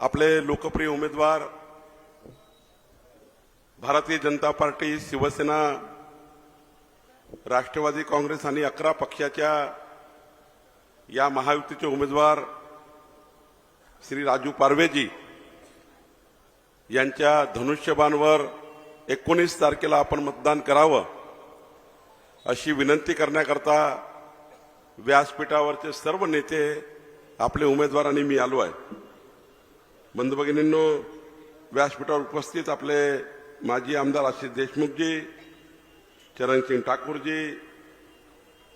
आपले लोकप्रिय उमेदवार भारतीय जनता पार्टी शिवसेना राष्ट्रवादी काँग्रेस आणि अकरा पक्षाच्या या महायुतीचे उमेदवार श्री राजू पारवेजी यांच्या धनुष्यबाणवर एकोणीस तारखेला आपण मतदान करावं अशी विनंती करण्याकरता व्यासपीठावरचे सर्व नेते आपले उमेदवार आणि मी आलो आहे. बंधू भगिनींनो व्यासपीठावर उपस्थित आपले माजी आमदार आशिष देशमुखजी चरणसिंग ठाकूरजी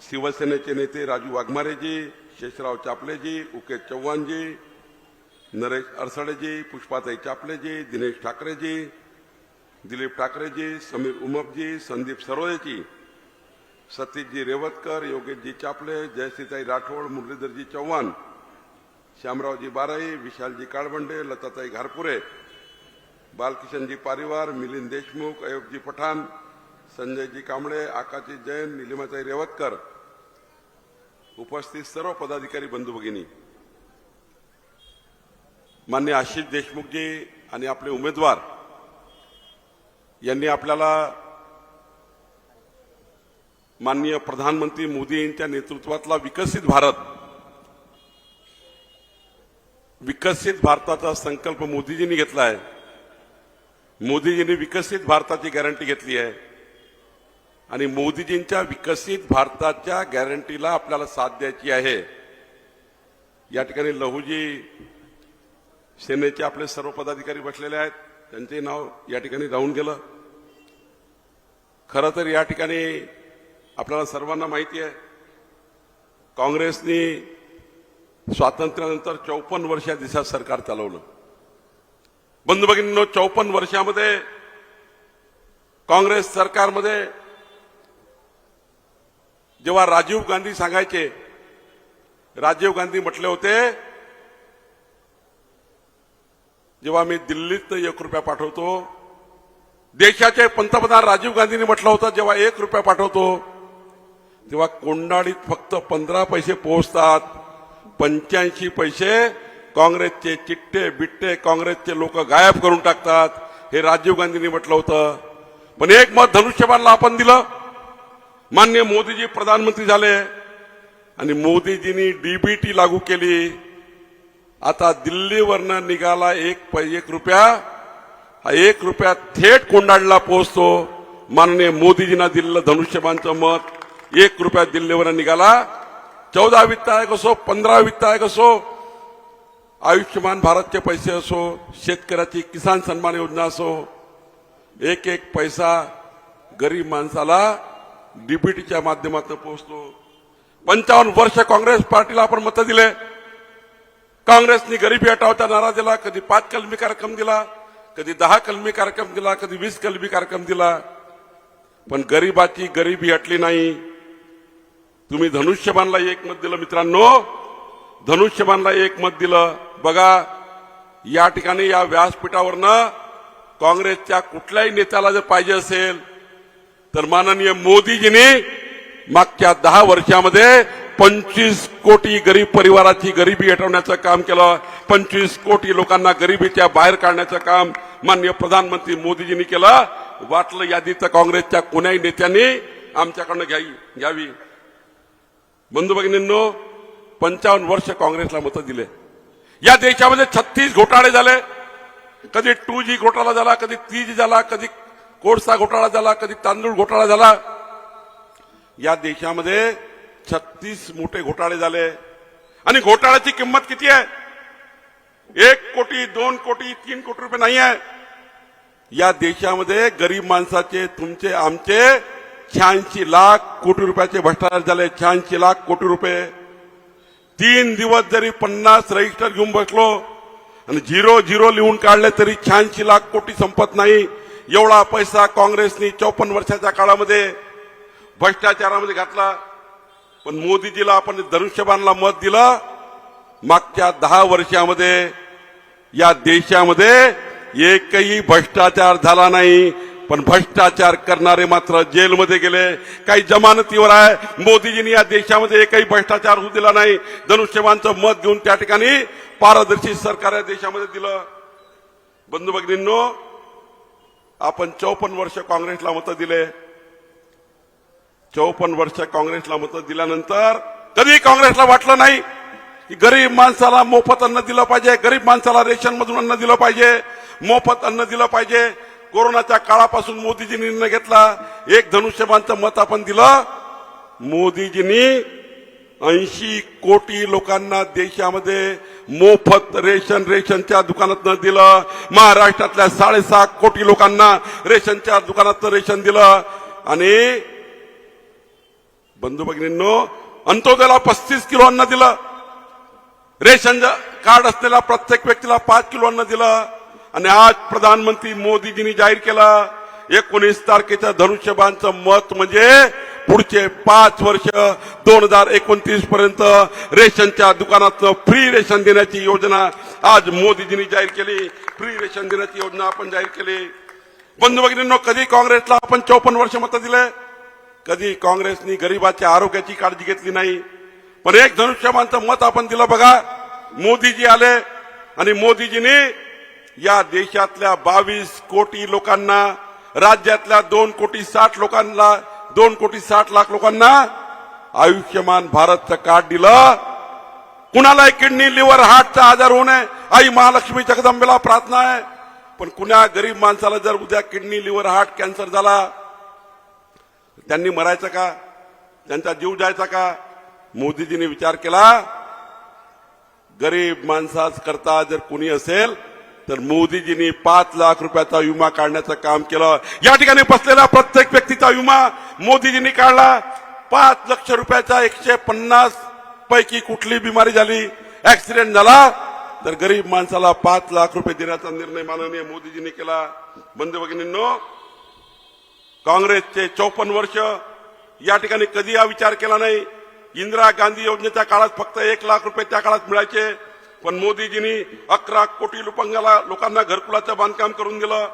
शिवसेनेचे नेते राजू वाघमारेजी शेषराव चापलेजी उकेश चव्हाणजी नरेश अरसडेजी पुष्पाताई चापलेजी दिनेश ठाकरेजी दिलीप ठाकरेजी समीर उमपजी संदीप सरोदेजी सतीशजी रेवतकर योगेशजी चापले जयश्रीताई राठोड मुरलीधरजी चव्हाण श्यामरावजी बाराई विशालजी काळबंडे लताताई घारपुरे बालकिशनजी पारिवार मिलिंद देशमुख अयोगजी पठाण संजयजी कांबळे आकाशजी जैन निलिमाताई रेवतकर. उपस्थित सर्व पदाधिकारी बंधू भगिनी. मान्य आशिष देशमुखजी आणि आपले उमेदवार यांनी आपल्याला माननीय प्रधानमंत्री मोदी यांच्या नेतृत्वातला विकसित भारत विकसित भारताचा संकल्प मोदीजींनी घेतला आहे. मोदीजींनी विकसित भारताची गॅरंटी घेतली आहे. आणि मोदीजींच्या विकसित भारताच्या गॅरंटीला आपल्याला साथ द्यायची आहे. या ठिकाणी लहूजी सेनेचे आपले सर्व पदाधिकारी बसलेले आहेत. त्यांचे नाव या ठिकाणी राहून गेलं. खरं तर या ठिकाणी आपल्याला सर्वांना माहिती आहे. काँग्रेसनी स्वातंत्र्यानंतर चौपन्न वर्षा देशात सरकार चालवलं. बंधू भगिनींनो चौपन्न वर्षामध्ये काँग्रेस सरकारमध्ये जेव्हा राजीव गांधी सांगायचे राजीव गांधी म्हटले होते जेव्हा मी दिल्लीत एक रुपया पाठवतो देशाचे पंतप्रधान राजीव गांधींनी म्हटलं होतं जेव्हा एक रुपया पाठवतो तेव्हा कोंडाळीत फक्त पंधरा पैसे पोहोचतात. पंच्याऐंशी पैसे काँग्रेसचे चिट्टे बिट्टे काँग्रेसचे लोक गायब करून टाकतात. हे राजीव गांधींनी म्हटलं होतं. पण एक मत धनुष्यबाणला आपण दिलं. मान्य मोदीजी प्रधानमंत्री झाले. आणि मोदीजींनी डीबीटी लागू केली. आता दिल्लीवरनं निघाला एक एक रुपया. हा एक रुपया थेट कोंडाळला पोहोचतो. माननीय मोदीजींना दिलेलं धनुष्यबाणचं मत एक रुपया दिल्लीवरनं निघाला. चौदा वित्त आयोग असो पंधरा वित्त आयोग असो आयुष्यमान भारतचे पैसे असो शेतकऱ्याची किसान सन्मान योजना असो एक एक पैसा गरीब माणसाला डीबीटीच्या माध्यमातून पोहोचतो. पंचावन्न वर्ष काँग्रेस पार्टीला आपण मतं दिले. काँग्रेसनी गरिबी हटावचा नारा दिला कधी पाच कलमी कार्यक्रम दिला कधी दहा कलमी कार्यक्रम दिला कधी वीस कलमी कार्यक्रम दिला. पण गरिबाची गरिबी हटली नाही. तुम्ही धनुष्यबाणला एक मत दिलं मित्रांनो. धनुष्यबाणला एक मत दिलं. बघा या ठिकाणी या व्यासपीठावरनं काँग्रेसच्या कुठल्याही नेत्याला जर पाहिजे असेल तर माननीय मोदीजींनी मागच्या दहा वर्षामध्ये पंचवीस कोटी गरीब परिवाराची गरिबी हटवण्याचं काम केलं. पंचवीस कोटी लोकांना गरिबीच्या बाहेर काढण्याचं काम माननीय प्रधानमंत्री मोदीजींनी केलं. वाटलं यादीचं काँग्रेसच्या कोण्याही नेत्यांनी आमच्याकडनं घ्यावी घ्यावी. बंधू भगिनींनो पंचावन्न वर्ष काँग्रेसला मतं दिले. या देशामध्ये छत्तीस घोटाळे झाले. कधी टू जी घोटाळा झाला कधी थ्री जी झाला कधी कोळसा घोटाळा झाला कधी तांदूळ घोटाळा झाला. या देशामध्ये छत्तीस मोठे घोटाळे झाले. आणि घोटाळ्याची किंमत किती आहे? एक कोटी दोन कोटी तीन कोटी रुपये नाही आहे या देशामध्ये गरीब माणसाचे तुमचे आमचे शहाऐंशी लाख कोटी रुपयाचे भ्रष्टाचार झाले शहाऐंशी लाख कोटी रुपये. तीन दिवस जरी पन्नास रजिस्टर घेऊन बसलो आणि झिरो झिरो लिहून काढले तरी शहाऐंशी लाख कोटी संपत नाही. एवढा पैसा काँग्रेसनी चौपन्न वर्षाच्या काळामध्ये भ्रष्टाचारामध्ये घातला. पण मोदीजीला आपण धनुष्यबाणला मत दिलं. मागच्या दहा वर्षामध्ये या देशामध्ये एकही भ्रष्टाचार झाला नाही. पण भ्रष्टाचार करणारे मात्र जेलमध्ये गेले. काही जमानतीवर आहे. मोदीजींनी या देशामध्ये एकही भ्रष्टाचार होऊ दिला नाही. धनुष्यबाणचं मत घेऊन त्या ठिकाणी पारदर्शी सरकार या देशामध्ये दिलं. बंधू भगिनींनो आपण चौपन्न वर्ष काँग्रेसला मतं दिले. चौपन्न वर्ष काँग्रेसला मतं दिल्यानंतर कधी काँग्रेसला वाटलं नाही की गरीब माणसाला मोफत अन्न दिलं पाहिजे गरीब माणसाला रेशन मधून अन्न दिलं पाहिजे मोफत अन्न दिलं पाहिजे. कोरोनाच्या काळापासून मोदीजींनी निर्णय घेतला. एक धनुष्यबाणचं मत आपण दिलं. मोदीजींनी ऐंशी कोटी लोकांना देशामध्ये मोफत रेशन रेशनच्या दुकानातनं दिलं. महाराष्ट्रातल्या साडेसहा कोटी लोकांना रेशनच्या दुकानातनं रेशन दिलं. आणि बंधू भगिनींनो अंत्योदयाला पस्तीस किलो अन्न दिलं. रेशन कार्ड असलेल्या प्रत्येक व्यक्तीला पाच किलो अन्न दिलं. आणि आज प्रधानमंत्री मोदीजींनी जाहीर केलं एकोणीस तारखेच्या धनुष्यबाणचं मत म्हणजे पुढचे पाच वर्ष दोन हजार एकोणतीस पर्यंत रेशनच्या दुकानातनं फ्री रेशन देण्याची योजना आज मोदीजींनी जाहीर केली. फ्री रेशन देण्याची योजना आपण जाहीर केली. बंधू भगिनींनो कधी काँग्रेसला आपण चौपन्न वर्ष मतं दिले? कधी काँग्रेसनी गरिबाच्या आरोग्याची काळजी घेतली नाही? पण एक धनुष्यबाणचं मत आपण दिलं बघा. मोदीजी आले आणि मोदीजींनी या देशातल्या बावीस कोटी लोकांना राज्यातल्या दोन कोटी साठ लोकांना दोन कोटी साठ लाख लोकांना आयुष्यमान भारतचं कार्ड दिलं. कुणालाही किडनी लिव्हर हार्टचा आजार होऊ नये. आई महालक्ष्मी जगदंबेला प्रार्थना आहे. पण कुणा गरीब माणसाला जर उद्या किडनी लिव्हर हार्ट कॅन्सर झाला त्यांनी मरायचं का? त्यांचा जीव जायचा का? मोदीजींनी विचार केला. गरीब माणसाच करता जर कुणी असेल तर मोदीजींनी पाच लाख रुपयाचा विमा काढण्याचं काम केलं. या ठिकाणी बसलेला प्रत्येक व्यक्तीचा विमा मोदीजींनी काढला. पाच लक्ष रुपयाचा एकशे पन्नास पैकी कुठली बिमारी झाली ऍक्सिडेंट झाला. तर गरीब माणसाला पाच लाख रुपये देण्याचा निर्णय माननीय मोदीजींनी केला. बंधू भगिनींनो काँग्रेसचे चौपन्न वर्ष या ठिकाणी कधी हा विचार केला नाही? इंदिरा गांधी योजनेच्या काळात फक्त एक लाख रुपये त्या काळात मिळायचे. पण मोदीजींनी अकरा कोटी लोकांना लोकांना घरकुलाचं बांधकाम करून दिलं.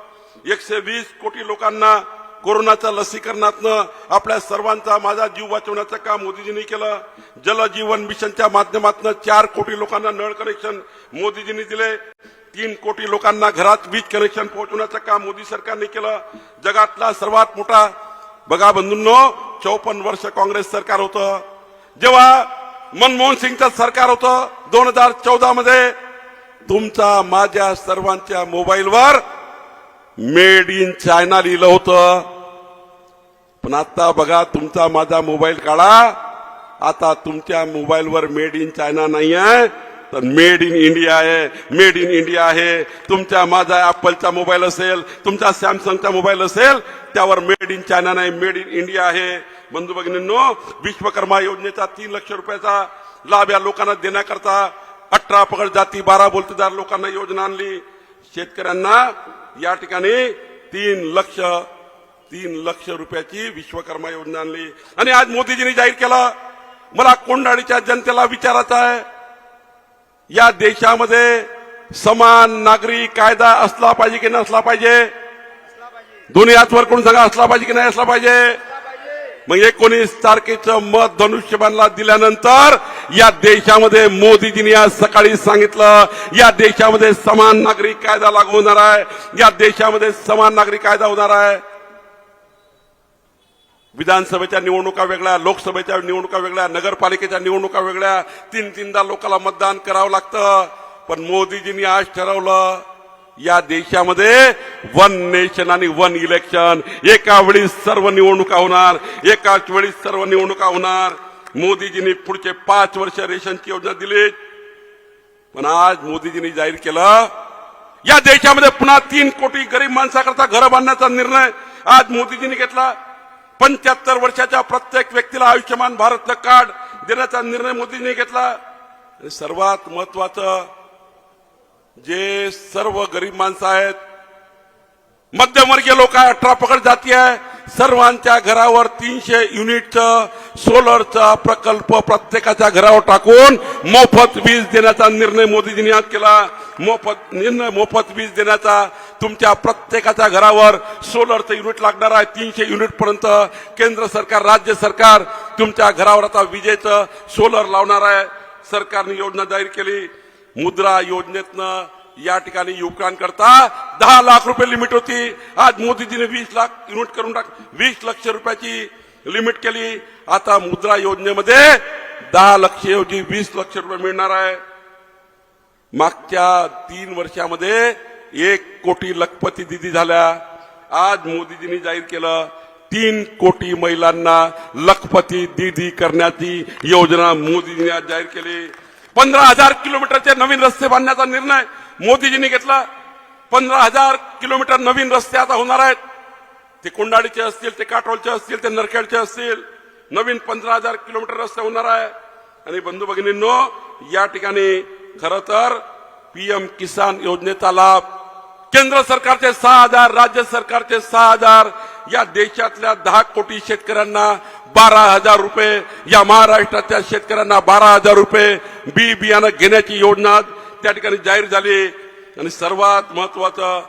एकशे वीस कोटी लोकांना कोरोनाच्या लसीकरणातनं आपल्या सर्वांचा माझा जीव वाचवण्याचं काम मोदीजींनी केलं. जलजीवन मिशनच्या माध्यमातून चार कोटी लोकांना नळ कनेक्शन मोदीजींनी दिले. तीन कोटी लोकांना घरात वीज कनेक्शन पोहोचवण्याचं काम मोदी सरकारने केलं. जगातला सर्वात मोठा बघा बंधूंनो चौपन्न वर्ष काँग्रेस सरकार होतं. जेव्हा मनमोहन सिंगचं सरकार होतं दोन हजार चौदा मध्ये तुमचा माझ्या सर्वांच्या मोबाईलवर मेड इन चायना लिहिलं होतं. पण आता बघा तुमचा माझा मोबाईल काढा. आता तुमच्या मोबाईलवर मेड इन चायना नाही आहे तर मेड इन इंडिया आहे. मेड इन इंडिया आहे. तुमच्या माझा ऍपलचा मोबाईल असेल तुमचा सॅमसंगचा मोबाईल असेल त्यावर मेड इन चायना नाही मेड इन इंडिया आहे. बंधू भगिनींनो विश्वकर्मा योजनेचा तीन लक्ष रुपयाचा लाभ या लोकांना देण्याकरता अठरा पगड जाती बारा बोलतेदार लोकांना योजना आणली. शेतकऱ्यांना या ठिकाणी तीन लक्ष तीन लक्ष रुपयाची विश्वकर्मा योजना आणली. आणि आज मोदीजींनी जाहीर केलं मला कोंडाळीच्या जनतेला विचारायचं आहे या देशामध्ये समान नागरी कायदा असला पाहिजे की नसला पाहिजे? दोन्ही हातवर कोण सांगा असला पाहिजे की नाही असला पाहिजे? मग एकोणीस तारखेचं मत धनुष्यबाणला दिल्यानंतर या देशामध्ये मोदीजींनी आज सकाळी सांगितलं या देशामध्ये समान नागरिक कायदा लागू होणार आहे या देशामध्ये समान नागरिक कायदा होणार आहे. विधानसभेच्या निवडणुका वेगळ्या लोकसभेच्या निवडणुका वेगळ्या नगरपालिकेच्या निवडणुका वेगळ्या तीन तीनदा लोकांना मतदान करावं लागतं. पण मोदीजींनी आज ठरवलं या देशामध्ये वन नेशन आणि वन इलेक्शन एका वेळी सर्व निवडणुका होणार एकाच वेळी सर्व निवडणुका होणार. मोदीजींनी पुढचे पाच वर्ष रेशनची योजना दिली. पण आज मोदीजींनी जाहीर केलं या देशामध्ये पुन्हा तीन कोटी गरीब माणसाकरता घरं बांधण्याचा निर्णय आज मोदीजींनी घेतला. पंच्याहत्तर वर्षाच्या प्रत्येक व्यक्तीला आयुष्यमान भारतचं कार्ड देण्याचा निर्णय मोदींनी घेतला. सर्वात महत्वाचं जे सर्व गरीब माणसं आहेत मध्यमवर्गीय लोक आहे अठरा पकड जाती आहे सर्वांच्या घरावर तीनशे युनिटचं सोलरचा प्रकल्प प्रत्येकाच्या घरावर टाकून मोफत वीज देण्याचा निर्णय मोदीजींनी आज केला. मोफत निर्णय मोफत वीज देण्याचा तुमच्या प्रत्येकाच्या घरावर सोलरचं युनिट लागणार आहे. तीनशे युनिटपर्यंत केंद्र सरकार राज्य सरकार तुमच्या घरावर आता विजेचं सोलर लावणार आहे. सरकारने योजना जाहीर केली. मुद्रा योजनेतनं या ठिकाणी युवकांकरता दहा लाख रुपये लिमिट होती. आज मोदीजीने वीस लाख युनिट करून टाक वीस लक्ष रुपयाची लिमिट केली. आता मुद्रा योजनेमध्ये दहा लक्ष ऐवजी वीस लक्ष रुपये मिळणार आहे. मागच्या तीन वर्षामध्ये एक कोटी लखपती दिदी झाल्या. आज मोदीजींनी जाहीर केलं तीन कोटी महिलांना लखपती दिदी करण्याची योजना मोदीजींनी आज जाहीर केली. पंधरा हजार किलोमीटरचे नवीन रस्ते बांधण्याचा निर्णय मोदीजींनी घेतला. पंधरा हजार किलोमीटर नवीन रस्ते आता होणार आहेत. ते कोंडाडीचे असतील ते काटोलचे असतील ते नरखेडचे असतील. नवीन पंधरा हजार किलोमीटर रस्ते होणार आहे. आणि बंधू भगिनींनो या ठिकाणी खरं तर पीएम किसान योजनेचा लाभ केंद्र सरकारचे सहा हजार राज्य सरकारचे सहा हजार या देशातल्या दहा कोटी शेतकऱ्यांना बारा हजार रुपये या महाराष्ट्रातल्या शेतकऱ्यांना बारा हजार रुपये बी बियाणं घेण्याची योजना त्या ठिकाणी जाहीर झाली. आणि सर्वात महत्वाचं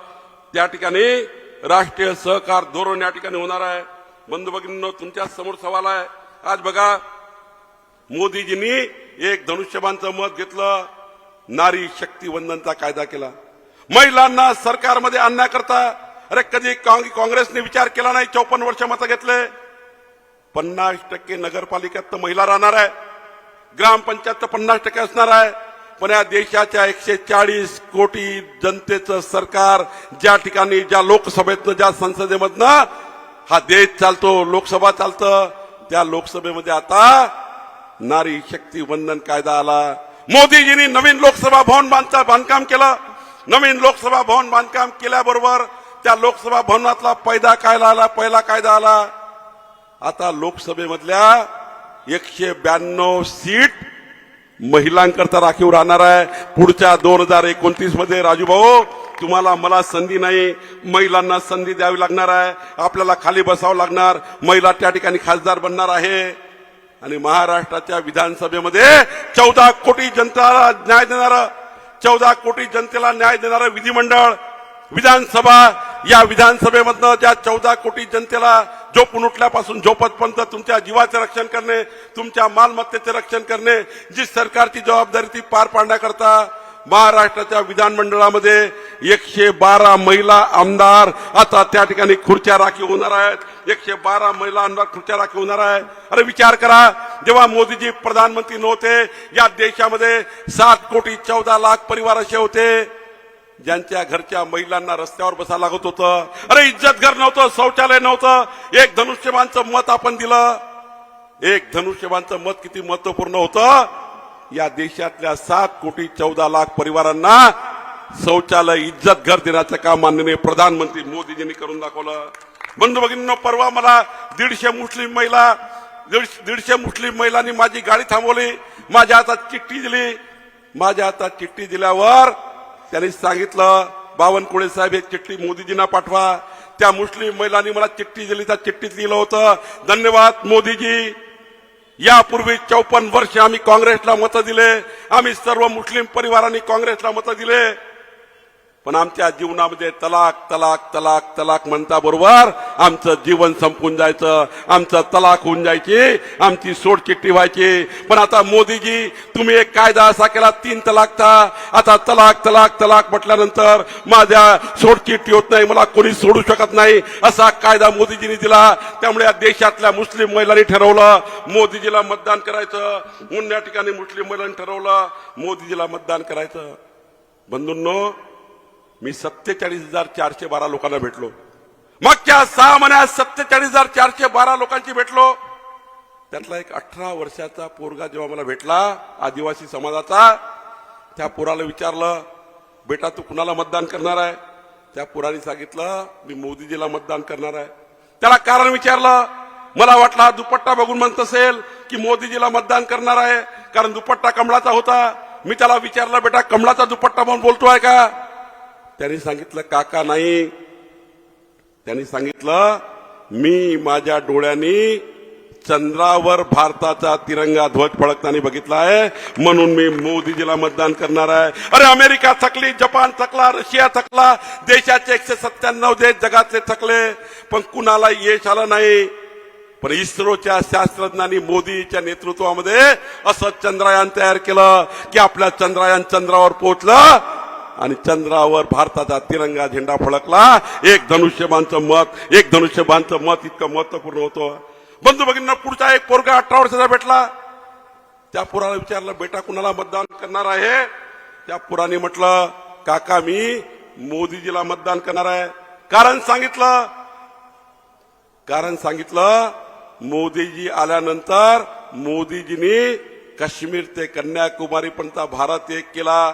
त्या ठिकाणी राष्ट्रीय सहकार धोरण या ठिकाणी होणार आहे. बंधू भगिनींनो तुमच्यासमोर सवाल आहे. आज बघा मोदीजींनी एक धनुष्यबाणचं मत घेतलं. नारी शक्ती वंदनचा कायदा केला. महिलांना सरकारमध्ये आणण्याकरता अरे कधी काँग्रेसने विचार केला नाही चौपन्न वर्ष मतं घेतले? पन्नास टक्के नगरपालिकेत तर महिला राहणार आहे. ग्रामपंचायत तर पन्नास टक्के असणार आहे. पण या देशाच्या एकशे चाळीस कोटी जनतेचं सरकार ज्या ठिकाणी ज्या लोकसभेतनं ज्या संसदेमधनं हा देश चालतो लोकसभा चालतं त्या लोकसभेमध्ये आता नारी शक्ती वंदन कायदा आला. मोदीजींनी नवीन लोकसभा भवन बांधता बांधकाम केलं. नवीन लोकसभा भवन बांधकाम केल्याबरोबर त्या लोकसभा भवनातला पैदा कायदा आला पहिला कायदा आला. आता लोकसभेमधल्या एकशे ब्याण्णव सीट महिलांकरता राखीव राहणार आहे. पुढच्या दोन हजार एकोणतीसमध्ये राजूभाऊ तुम्हाला मला संधी नाही. महिलांना संधी द्यावी लागणार आहे. आपल्याला खाली बसावं लागणार. महिला त्या ठिकाणी खासदार बनणार आहे. आणि महाराष्ट्राच्या विधानसभेमध्ये चौदा कोटी जनता न्याय देणारं चौदा कोटी जनतेला न्याय देणारं विधिमंडळ विधानसभा या विधानसभेमधनं ज्या चौदा कोटी जनतेला झोपून उठल्यापासून झोपतपर्यंत तुमच्या जीवाचे रक्षण करणे तुमच्या मालमत्तेचे रक्षण करणे जी सरकारची जबाबदारी ती पार पाडण्याकरता महाराष्ट्राच्या विधानमंडळामध्ये एकशे बारा महिला आमदार आता त्या ठिकाणी खुर्च्या राखी होणार आहेत. एकशे बारा महिला आमदार खुर्च्या राखी होणार आहे अरे विचार करा जेव्हा मोदीजी प्रधानमंत्री नव्हते या देशामध्ये सात कोटी चौदा लाख परिवार असे होते. ज्यांच्या घरच्या महिलांना रस्त्यावर बसायला लागत होतं. अरे इज्जत घर नव्हतं शौचालय नव्हतं. एक धनुष्यबाणचं मत आपण दिलं. एक धनुष्यबाणचं मत किती महत्त्वपूर्ण होतं? या देशातल्या सात कोटी चौदा लाख परिवारांना शौचालय इज्जत घर देण्याचं काम माननीय प्रधानमंत्री मोदीजींनी करून दाखवलं. बंधू भगिनींनो परवा मला दीडशे मुस्लिम महिला दीडशे दीडशे मुस्लिम महिलांनी माझी गाडी थांबवली माझ्या हातात चिठ्ठी दिली. माझ्या हातात चिठ्ठी दिल्यावर त्यांनी सांगितलं बावनकुळे साहेब एक चिठ्ठी मोदीजींना पाठवा. त्या मुस्लिम महिलांनी मला चिठ्ठी दिली त्या चिठ्ठीत लिहिलं होतं धन्यवाद मोदीजी. यापूर्वी चौपन्न वर्ष आम्ही काँग्रेसला मतं दिले. आम्ही सर्व मुस्लिम परिवारांनी काँग्रेसला मतं दिले. पण आमच्या जीवनामध्ये तलाक तलाक तलाक तलाक म्हणता बरोबर. आमचं जीवन संपून जायचं. आमचं तलाक होऊन जायची. आमची सोडचिट्टी व्हायची. पण आता मोदीजी तुम्ही एक कायदा असा केला तीन तलाकचा आता तलाक तलाक तलाक म्हटल्यानंतर माझ्या सोडचिट्टी होत नाही मला कोणी सोडू शकत नाही. असा कायदा मोदीजींनी दिला. त्यामुळे या देशातल्या मुस्लिम महिलांनी ठरवलं. मोदीजीला मतदान करायचं. म्हणून या ठिकाणी मुस्लिम महिलांनी ठरवलं. मोदीजीला मतदान करायचं. बंधूंनो मी सत्तेचाळीस हजार चारशे बारा लोकांना भेटलो. मागच्या सहा महिन्यात सत्तेचाळीस हजार चारशे बारा लोकांची भेटलो. त्यातला एक अठरा वर्षाचा पोरगा जेव्हा मला भेटला आदिवासी समाजाचा त्या पोराला विचारलं बेटा तू कुणाला मतदान करणार आहे? त्या पोराने सांगितलं मी मोदीजीला मतदान करणार आहे. त्याला कारण विचारलं मला वाटला दुपट्टा बघून म्हणत असेल की मोदीजीला मतदान करणार आहे कारण दुपट्टा कमळाचा होता. मी त्याला विचारलं बेटा कमळाचा दुपट्टा म्हणून बोलतो आहे का? त्यांनी सांगितलं काका नाही. त्यांनी सांगितलं मी माझ्या डोळ्यांनी चंद्रावर भारताचा तिरंगा ध्वज फडकताना बघितला आहे. म्हणून मी मोदीजीला मतदान करणार आहे. अरे अमेरिका थकली जपान थकला रशिया थकला देशाचे एकशे सत्त्याण्णव देश जगातले थकले पण कुणाला यश आलं नाही. पण इस्रोच्या शास्त्रज्ञांनी मोदीच्या नेतृत्वामध्ये असं चंद्रयान तयार केलं की आपल्या चंद्रयान चंद्रावर पोहोचलं. आणि चंद्रावर भारताचा तिरंगा झेंडा फडकला. एक धनुष्यबाणचं मत एक धनुष्यबाणचं मत इतकं महत्त्वपूर्ण होतं. बंधू भगिनींना पुढचा एक पोरगा अठरा वर्षाचा भेटला. त्या पुराला विचारलं बेटा कुणाला मतदान करणार आहे? त्या पुराने म्हटलं काका मी मोदीजीला मतदान करणार आहे. कारण सांगितलं कारण सांगितलं मोदीजी आल्यानंतर मोदीजींनी काश्मीर ते कन्याकुमारी पर्यंत भारत एक केला.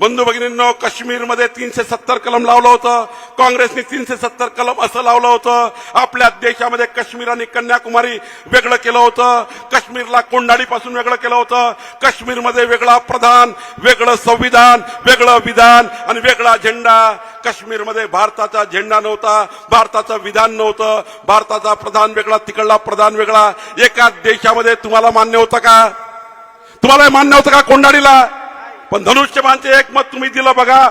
बंधू भगिनींनो काश्मीरमध्ये तीनशे सत्तर कलम लावलं होतं. काँग्रेसने तीनशे सत्तर कलम असं लावलं होतं. आपल्या देशामध्ये काश्मीर आणि कन्याकुमारी वेगळं केलं होतं. काश्मीरला कोंडाळीपासून वेगळं केलं होतं. काश्मीरमध्ये वेगळा प्रधान वेगळं संविधान वेगळं विधान आणि वेगळा झेंडा. काश्मीरमध्ये भारताचा झेंडा नव्हता भारताचं विधान नव्हतं. भारताचा प्रधान वेगळा तिकडला प्रधान वेगळा. एका देशामध्ये तुम्हाला मान्य होतं का? तुम्हाला मान्य होतं का कोंडाळीला पण धनुष्यबाणचे एक मत तुम्ही दिलं बघा.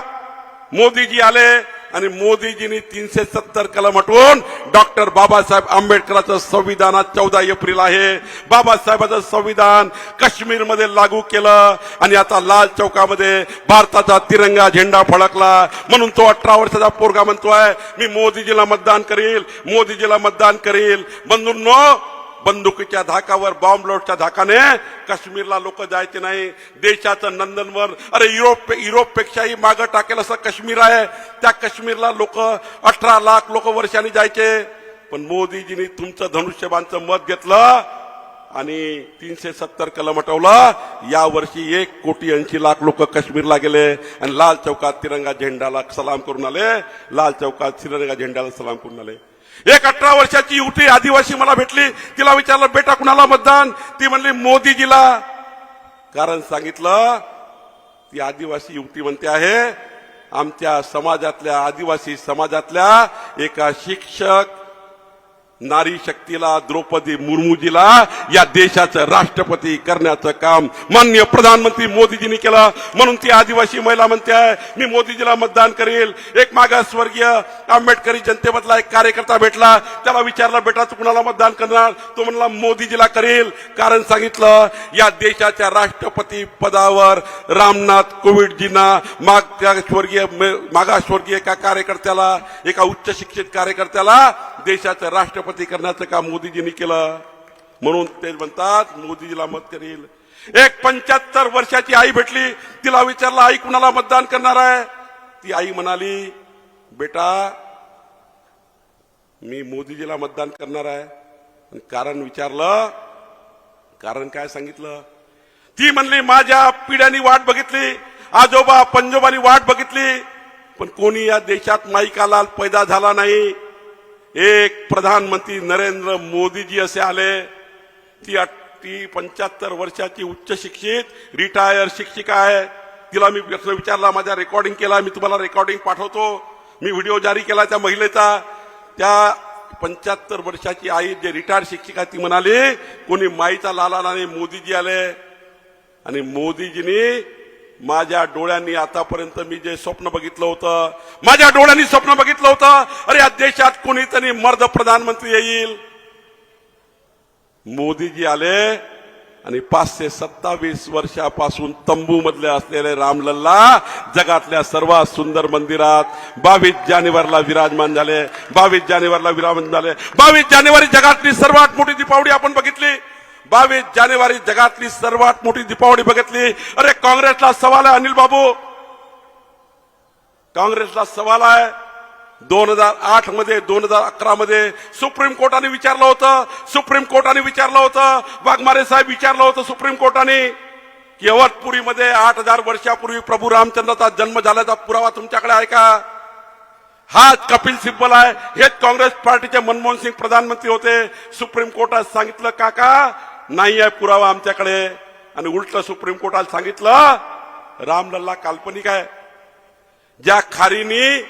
मोदीजी आले आणि मोदीजींनी तीनशे सत्तर कलम हटवून डॉक्टर बाबासाहेब आंबेडकरांचं संविधानात चौदा एप्रिल आहे. बाबासाहेबांचं संविधान काश्मीरमध्ये लागू केलं आणि आता लाल चौकामध्ये भारताचा तिरंगा झेंडा फडकला. म्हणून तो अठरा वर्षाचा पोरगा म्हणतोय मी मोदीजीला मतदान करील मोदीजीला मतदान करील. बंधूंनो बंदुकीच्या धाकावर बॉम्ब लोडच्या धाकाने काश्मीरला लोक जायचे नाही. देशाचं नंदनवन अरे युरोप युरोपपेक्षाही मागं टाकेल असं काश्मीर आहे. त्या काश्मीरला लोक अठरा लाख लोक वर्षांनी जायचे. पण मोदीजींनी तुमचं धनुष्यबाणचं मत घेतलं आणि तीनशे सत्तर कलम हटवलं. या वर्षी एक कोटी ऐंशी लाख लोक काश्मीरला गेले आणि लाल चौकात तिरंगा झेंडाला सलाम करून आले. लाल चौकात तिरंगा झेंडाला सलाम करून आले. एक अठरा वर्षाची युवती आदिवासी मला भेटली. तिला विचारलं बेटा कुणाला मतदान? ती म्हणली मोदीजीला. कारण सांगितलं ती आदिवासी युवती म्हणते आहे. आमच्या समाजातल्या आदिवासी समाजातल्या एका शिक्षक नारी शक्तीला द्रौपदी मुर्मूजीला या देशाचं राष्ट्रपती करण्याचं काम माननीय प्रधानमंत्री मोदीजींनी केलं. म्हणून ती आदिवासी महिला म्हणते आहे मी मोदीजीला मतदान करेल. एक मागासवर्गीय आंबेडकरी जनतेमधला एक कार्यकर्ता भेटला. त्याला विचारला बेटा तू कुणाला मतदान करणार? तो म्हणला मोदीजीला करेल. कारण सांगितलं या देशाच्या राष्ट्रपती पदावर रामनाथ कोविडजींना मागासवर्गीय मागासवर्गीय एका कार्यकर्त्याला एका उच्च शिक्षित कार्यकर्त्याला देशाचं राष्ट्रपती करण्याचं काम मोदीजींनी केलं. म्हणून ते म्हणतात मोदीजीला मत करील. एक पंच्याहत्तर वर्षाची आई भेटली तिला विचारलं आई कुणाला मतदान करणार आहे? ती आई म्हणाली बेटा मी मोदीजीला मतदान करणार आहे. कारण विचारलं कारण काय सांगितलं? ती म्हणली माझ्या पिढ्यानी वाट बघितली आजोबा पंजोबानी वाट बघितली पण कोणी या देशात माईकाला पैदा झाला नाही एक प्रधानमंत्री नरेंद्र मोदीजी असे आले ती ती पंच्याहत्तर वर्षाची उच्च शिक्षित रिटायर शिक्षिका आहे. तिला मी प्रश्न विचारला माझ्या रेकॉर्डिंग केला मी तुम्हाला रेकॉर्डिंग पाठवतो. मी व्हिडिओ जारी केला त्या महिलेचा. त्या पंच्याहत्तर वर्षाची आई जे रिटायर शिक्षिका ती म्हणाली कोणी माईचा लाला नाही मोदीजी आले. आणि मोदीजींनी माझ्या डोळ्यांनी आतापर्यंत मी जे स्वप्न बघितलं होतं माझ्या डोळ्यांनी स्वप्न बघितलं होतं अरे या देशात कोणीतरी मर्द प्रधानमंत्री येईल. मोदीजी आले आणि पाचशे सत्तावीस वर्षापासून तंबू मधले असलेले रामलल्ला जगातल्या सर्वात सुंदर मंदिरात बावीस जानेवारीला विराजमान झाले बावीस जानेवारीला विराजमान झाले बावीस जानेवारी जगातली सर्वात मोठी दीपावली आपण बघितली. बावीस जानेवारी जगातली सर्वात मोठी दीपावली बघितली. अरे काँग्रेसला सवाल आहे अनिल बाबू. काँग्रेसला सवाल आहे. दोन हजार आठमध्ये दोन हजार अकरा मध्ये सुप्रीम कोर्टाने विचारलं होतं. सुप्रीम कोर्टाने विचारलं होतं. वाघमारे साहेब विचारलं होतं सुप्रीम कोर्टाने. यवतपुरीमध्ये आठ हजार वर्षापूर्वी प्रभू रामचंद्राचा जन्म झाल्याचा पुरावा तुमच्याकडे आहे का? हाच कपिल सिब्बल आहे. हेच काँग्रेस पार्टीचे मनमोहन सिंग प्रधानमंत्री होते. सुप्रीम कोर्टात सांगितलं काका नाही आहे पुरावा आमच्याकडे. आणि उलट सुप्रीम कोर्टाला सांगितलं रामलल्ला काल्पनिक आहे. ज्या खारीनी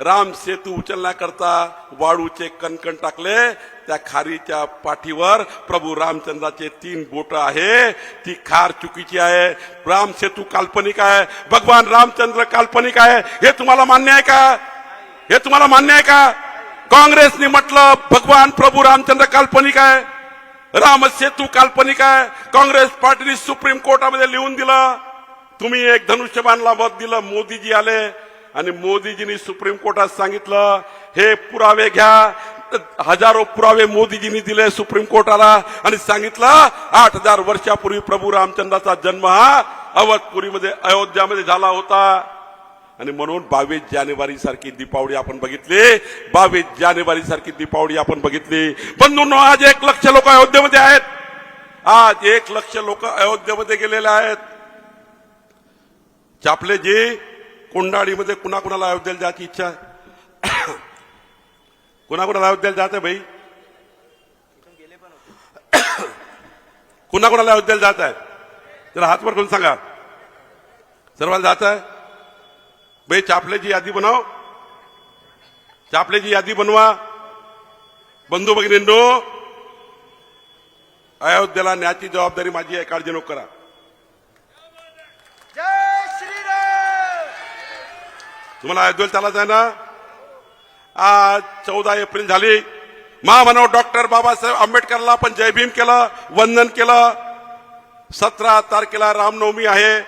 राम सेतू उचलण्याकरता वाळूचे कणकण टाकले त्या खारीच्या पाठीवर प्रभू रामचंद्राचे तीन बोट आहे. ती खार चुकीची आहे. राम सेतू काल्पनिक आहे. भगवान रामचंद्र काल्पनिक आहे. हे तुम्हाला मान्य आहे का? हे तुम्हाला मान्य आहे का? काँग्रेसने म्हटलं भगवान प्रभू रामचंद्र काल्पनिक आहे. राम सेतू काल्पनिक आहे. काँग्रेस पार्टीने सुप्रीम कोर्टामध्ये लिहून दिलं. तुम्ही एक धनुष्यबाणला मत दिलं मोदीजी आले. आणि मोदीजींनी सुप्रीम कोर्टात सांगितलं हे पुरावे घ्या. हजारो पुरावे मोदीजींनी दिले सुप्रीम कोर्टाला. आणि सांगितलं आठ हजार वर्षापूर्वी प्रभू रामचंद्राचा जन्म हा अवधपुरीमध्ये अयोध्यामध्ये झाला होता. आणि म्हणून बावीस जानेवारी सारखी दीपावली आपण बघितली. बावीस जानेवारी सारखी दीपावली आपण बघितली. बंधूंनो आज एक लक्ष लोक अयोध्येमध्ये आहेत. आज एक लक्ष लोक अयोध्येमध्ये गेलेले आहेत. चापलेजी कोंडाळीमध्ये कुणाकुणाला अयोध्येला जायची इच्छा आहे? कुणाकुणाला अयोध्येला जात आहे भाई? कुणाकुणाला अयोध्येला जात आहे? जरा हात वर करून सांगा. सर्वांना जात आहे? भाई चापलेची यादी बनव. चापलेची यादी बनवा. बंधू भगिनींनो अयोध्येला न्यायची जबाबदारी माझी आहे. काळजी नको करा. तुम्हाला अयोध्येला चालायचं आहे ना? आज चौदा एप्रिल झाली. महामानव डॉक्टर बाबासाहेब आंबेडकरला आपण जय भीम केलं वंदन केलं. सतरा तारखेला रामनवमी आहे.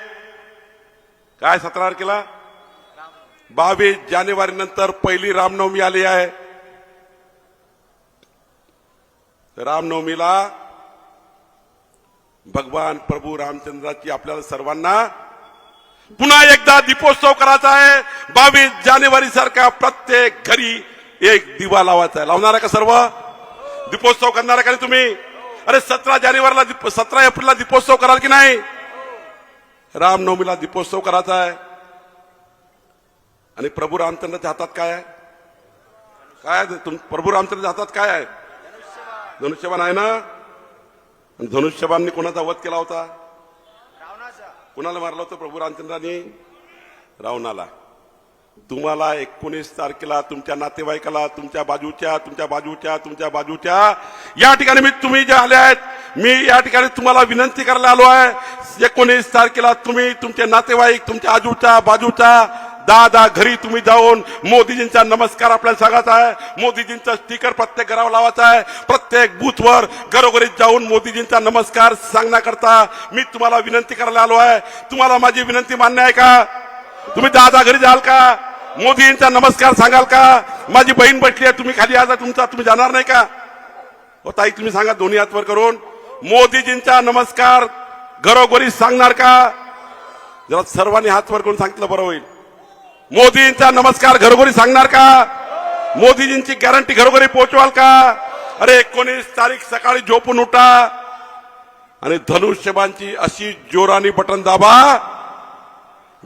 काय सतरा तारखेला? बावीस जानेवारी नंतर पहिली रामनवमी आली आहे. रामनवमीला भगवान प्रभू रामचंद्राची आपल्याला सर्वांना पुन्हा एकदा दीपोत्सव करायचा आहे. बावीस जानेवारी सारखा प्रत्येक घरी एक दिवा आहे. का सर्व? दीपोत्सव आहे का तुम्ही? अरे सतरा जानेवारीला दीप- सतरा एप्रिलला दीपोत्सव कराल की नाही? रामनवमीला दीपोत्सव करायचा आहे. आणि प्रभू रामचंद्राच्या हातात काय आहे? काय? तुम- प्रभू रामचंद्राच्या हातात काय आहे? धनुष्यबाण आहे ना? धनुष्यबाणनी कोणाचा वध केला होता? कुणाला मारलं होतं प्रभू रामचंद्रांनी? रावणाला. तुम्हाला एकोणीस तारखेला तुमच्या नातेवाईकाला तुमच्या बाजूच्या तुमच्या बाजूच्या तुमच्या बाजूच्या या ठिकाणी मी तुम्ही जे आले आहेत मी या ठिकाणी तुम्हाला विनंती करायला आलो आहे. एकोणीस तारखेला तुम्ही तुमचे नातेवाईक तुमच्या आजूच्या बाजूच्या दादा घरी तुम्ही जाऊन मोदीजींचा नमस्कार आपल्याला सांगायचा आहे. मोदीजींचा स्टिकर प्रत्येक घरावर लावायचा आहे. प्रत्येक बूथवर घरोघरी जाऊन मोदीजींचा नमस्कार सांगण्याकरता मी तुम्हाला विनंती करायला आलो आहे. तुम्हाला माझी विनंती मान्य आहे का? तुम्ही दादा घरी जाल का? मोदीजींचा नमस्कार सांगाल का? माझी बहीण बसली आहे तुम्ही खाली आज तुमचा तुम्ही जाणार नाही का? हो ताई तुम्ही सांगा दोन्ही हातवर करून. मोदीजींचा नमस्कार घरोघरी सांगणार का? जरा सर्वांनी हातवर करून सांगितलं बरं होईल. मोदींचा नमस्कार घरोघरी सांगणार का? मोदीजींची गॅरंटी घरोघरी पोहोचवाल का? अरे एकोणीस तारीख सकाळी झोपून उठा आणि धनुष्यबांची अशी जोरानी बटन दाबा.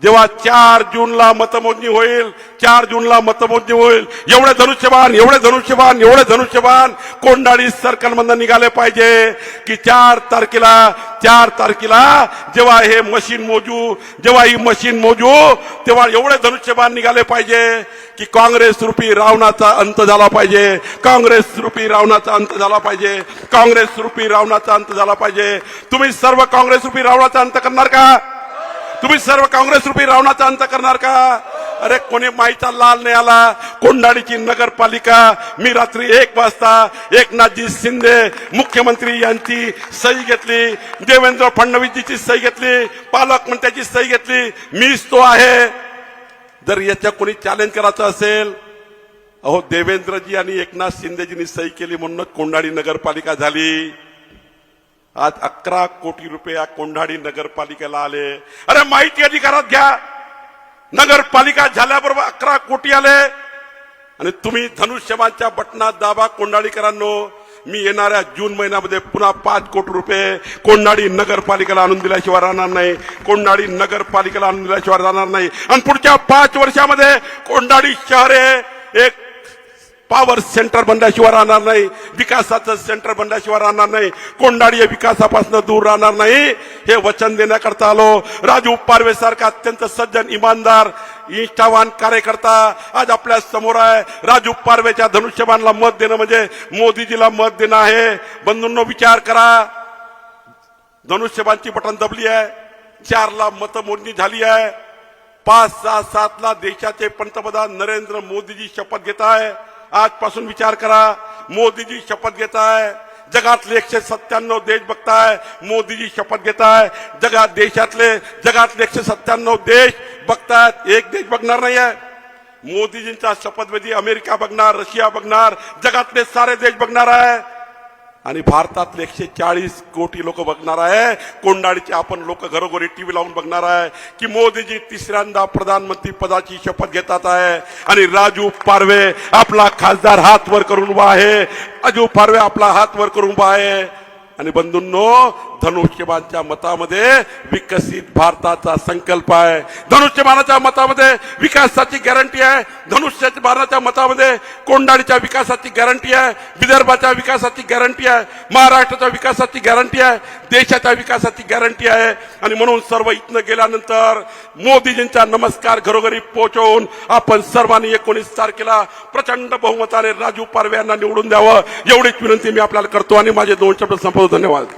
जेव्हा चार जूनला मतमोजणी होईल चार जूनला मतमोजणी होईल. एवढे धनुष्यबाण एवढे धनुष्यबाण एवढे धनुष्यबाण कोंडाळी सरकारमधनं निघाले पाहिजे. की चार तारखेला चार तारखेला जेव्हा हे मशीन मोजू जेव्हा ही मशीन मोजू तेव्हा एवढे धनुष्यबाण निघाले पाहिजे. की काँग्रेस रूपी रावणाचा अंत झाला पाहिजे. काँग्रेस रूपी रावणाचा अंत झाला पाहिजे. काँग्रेस रूपी रावणाचा अंत झाला पाहिजे. तुम्ही सर्व काँग्रेस रूपी रावणाचा अंत करणार का? तुम्ही सर्व काँग्रेस रूपी रावणाचा अंत करणार का? अरे कोणी माईचा लाल नाही आला. कोंडाळीची नगरपालिका. मी रात्री एक वाजता एकनाथजी शिंदे मुख्यमंत्री यांची सही घेतली. देवेंद्र फडणवीसजीची सही घेतली. पालकमंत्र्याची सही घेतली. मीच तो आहे. जर याच्या कोणी चॅलेंज करायचं असेल अहो देवेंद्रजी आणि एकनाथ शिंदेजींनी सही केली म्हणूनच कोंडाळी नगरपालिका झाली. आज अकरा कोटी रुपये या कोंढाडी नगरपालिकेला आले. अरे माहिती अधिकारात घ्या. नगरपालिका झाल्याबरोबर अकरा कोटी आले. आणि तुम्ही धनुष्यमाच्या बटनात दाबा कोंडाळीकरांनो मी येणाऱ्या जून महिन्यामध्ये पुन्हा पाच कोटी रुपये कोंढाडी नगरपालिकेला आणून दिल्याशिवाय राहणार नाही. कोंढाडी नगरपालिकेला आणून दिल्याशिवाय राहणार नाही. आणि पुढच्या पाच वर्षामध्ये कोंढाडी शहर हे एक पॉवर सेंटर बनल्याशिवाय राहणार नाही विकासाचं सेंटर बनल्याशिवाय राहणार नाही कोंडाळी विकासापासून दूर राहणार नाही. हे वचन देण्याकरता आलो. राजू पारवे सारखा अत्यंत सज्जन इमानदार निष्ठावान कार्यकर्ता आज आपल्यासमोर आहे. राजू पारवेच्या धनुष्यबाणला मत देणं म्हणजे मोदीजीला मत देणं आहे. बंधूंनो विचार करा. धनुष्यबाणची बटन दबली आहे. चारला मतमोजणी झाली आहे. पाच सहा सातला देशाचे पंतप्रधान नरेंद्र मोदीजी शपथ घेत आहे. आजपासून विचार करा. मोदीजी शपथ घेत आहे जगातले एकशे सत्त्याण्णव देश बघताय. मोदीजी शपथ घेत आहे जगात देशातले जगातले एकशे सत्त्याण्णव देश बघतायत. एक देश बघणार नाही आहे मोदीजींचा शपथविधी अमेरिका बघणार रशिया बघणार जगातले सारे देश बघणार आहे. आणि भारतातले एकशे चाळीस कोटी लोक बघणार आहे. कोंडाळीचे आपण लोक घरोघरी टी व्ही लावून बघणार आहे की मोदीजी तिसऱ्यांदा प्रधानमंत्री पदाची शपथ घेतात आहे. आणि राजू पारवे आपला खासदार हात वर करून उभा आहे. राजू पारवे आपला हात वर करून उभा आहे. आणि बंधूंनो धनुष्यबाणच्या मतामध्ये विकसित भारताचा संकल्प आहे. धनुष्यबाणाच्या मतामध्ये विकासाची गॅरंटी आहे. धनुष्याच्या मतामध्ये कोंडाळीच्या विकासाची गॅरंटी आहे. विदर्भाच्या विकासाची गॅरंटी आहे. महाराष्ट्राच्या विकासाची गॅरंटी आहे. देशाच्या विकासाची गॅरंटी आहे. आणि म्हणून सर्व इथनं गेल्यानंतर मोदीजींचा नमस्कार घरोघरी पोहोचवून आपण सर्वांनी एकोणीस तारखेला प्रचंड बहुमताने राजू पारवे यांना निवडून द्यावं. एवढीच विनंती मी आपल्याला करतो आणि माझे दोन शब्द संपव हो, धन्यवाद.